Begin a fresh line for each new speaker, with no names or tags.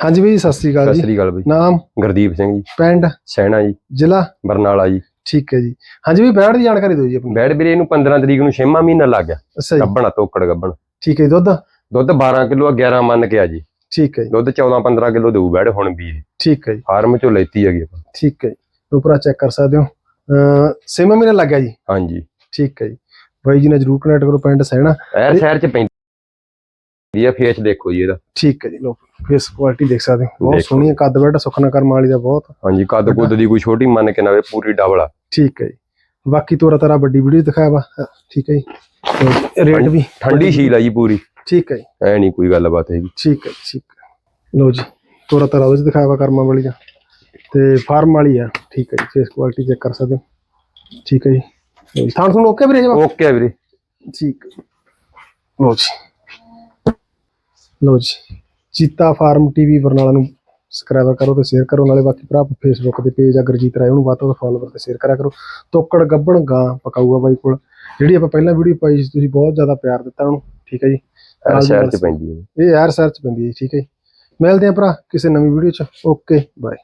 ਹਾਂਜੀ ਬਈ ਸਤਿ ਸ੍ਰੀ ਅਕਾਲ
ਸਤਿ
ਜੀ।
ਸ੍ਰੀ ਅਕਾਲ ਬਈ।
ਨਾਮ?
ਗੁਰਦੀਪ ਸਿੰਘ ਜੀ।
ਪਿੰਡ?
ਸੈਣਾ ਜੀ।
ਜ਼ਿਲ੍ਹਾ?
ਬਰਨਾਲਾ ਜੀ।
ਠੀਕ ਹੈ ਜੀ। ਹਾਂਜੀ ਵੀ ਬੈੜ ਦੀ ਜਾਣਕਾਰੀ ਦਿਓ ਜੀ ਆਪਣੀ।
ਬੈਡ ਵੀਰੇ ਇਹਨੂੰ 15 ਤਰੀਕ ਨੂੰ ਛੇਵਾਂ ਮਹੀਨਾ ਲੱਗ ਗਿਆ। ਗੱਬਣਾ ਤੋਕੜ ਗੱਬਣ।
ਠੀਕ ਹੈ ਜੀ ਦੁੱਧ?
ਦੁੱਧ 12 ਕਿਲੋ 11 ਮੰਨ ਕੇ ਆ ਜੀ।
ਠੀਕ ਹੈ ਜੀ।
ਦੁੱਧ 14 15 ਕਿਲੋ ਦੇਊ ਬੈਡ ਹੁਣ ਵੀ
ਠੀਕ ਹੈ ਜੀ।
ਫਾਰਮ ਚੋਂ ਲੈਤੀ ਹੈਗੀ ਆਪਾਂ।
ਠੀਕ ਹੈ ਜੀ। ਉਪਰਾ ਚੈੱਕ ਕਰ ਸਕਦੇ ਹੋ। ਅ ਸੇਮਾ ਮਹੀਨਾ ਲੱਗ ਗਿਆ ਜੀ।
ਹਾਂਜੀ।
ਠੀਕ ਹੈ ਜੀ। ਬਾਈ ਜੀ ਨੇ ਜਰੂਰ ਕਨੈਕਟ ਕਰੋ ਪਿੰਡ ਸਹਿਣਾ
ਇਹ ਸ਼ਹਿਰ ਚ ਆ ਫੇਸ ਦੇਖੋ ਜੀ ਇਹਦਾ।
ਠੀਕ ਹੈ ਜੀ ਲੋ ਫੇਸ ਕੁਆਲਿਟੀ ਦੇਖ ਸਕਦੇ ਹੋ। ਬਹੁਤ। ਸੋਹਣੀ ਹੈ ਕੱਦ ਬੈਠਾ ਸੁਖਨਾ ਕਰਮ ਵਾਲੀ ਦਾ ਬਹੁਤ।
ਹਾਂਜੀ ਕੱਦ ਕੁੱਦ ਦੀ ਕੋਈ ਛੋਟੀ ਮੰਨ ਕੇ ਨਾ ਪੂਰੀ ਡਬਲ ਆ।
ਠੀਕ ਹੈ ਜੀ। ਬਾਕੀ ਤੋਰਾ ਤਾਰਾ ਵੱਡੀ ਵੀਡੀਓ ਦਿਖਾਇਆ ਵਾ। ਠੀਕ ਹੈ ਜੀ। ਰੇਟ ਵੀ
ਠੰਡੀ ਸ਼ੀਲ ਆ ਜੀ ਪੂਰੀ।
ਠੀਕ ਹੈ ਜੀ।
ਐ ਨਹੀਂ ਕੋਈ ਗੱਲਬਾਤ ਹੈਗੀ।
ਠੀਕ ਹੈ ਜੀ, ਠੀਕ ਹੈ। ਲੋ ਜੀ ਤੋਰਾ ਤਾਰਾ ਉਹਦੇ ਦਿਖਾਇਆ ਵਾ ਕਰਮਾਂ ਵਾਲੀ ਦਾ ਤੇ ਫਾਰਮ ਵਾਲੀ ਆ। ਠੀਕ ਹੈ ਜੀ ਫੇਸ ਕੁਆਲਿਟੀ ਚੈੱਕ ਕਰ ਸਕਦੇ ਹੋ। ਠੀਕ ਹੈ ਜੀ। ਲਓ ਜੀ ਥਾਂ ਤੁਹਾਨੂੰ ਓਕੇ ਵੀਰੇ
ਓਕੇ ਵੀਰੇ।
ਠੀਕ ਲੋ ਜੀ। ਲੋ ਜੀ ਚੀਤਾ ਫਾਰਮ ਟੀਵੀ ਬਰਨਾਲਾ ਨੂੰ ਸਬਸਕ੍ਰਾਈਬ ਕਰੋ ਤੇ ਸ਼ੇਅਰ ਕਰੋ ਨਾਲੇ ਬਾਕੀ ਭਰਾ ਫੇਸਬੁੱਕ ਤੇ ਪੇਜ ਆ ਗੁਰਜੀਤ ਰਾਏ ਉਹਨੂੰ ਵੱਧ ਤੋਂ ਵੱਧ ਫੋਲੋਵਰ ਤੇ ਸ਼ੇਅਰ ਕਰਿਆ ਕਰੋ। ਤੋਕੜ ਗੱਬਣ ਗਾਂ ਪਕਾਊਗਾ ਬਾਈ ਕੋਲ। ਜਿਹੜੀ ਆਪਾਂ ਪਹਿਲਾਂ ਵੀਡੀਓ ਪਾਈ ਸੀ ਤੁਸੀਂ ਬਹੁਤ ਜ਼ਿਆਦਾ ਪਿਆਰ ਦਿੱਤਾ ਉਹਨੂੰ ਠੀਕ ਹੈ ਜੀ?
ਇਹ
ਨਾਲ ਦੀ
ਸ਼ਹਿਰ
ਨਾਲ
ਚ ਪੈਂਦੀ ਹੈ।
ਇਹ ਯਾਰ ਸਰਚ ਪੈਂਦੀ ਹੈ ਠੀਕ ਹੈ ਜੀ। ਮਿਲਦੇ ਆ ਭਰਾ ਕਿਸੇ ਨਵੀਂ ਵੀਡੀਓ ਚ। Okay bye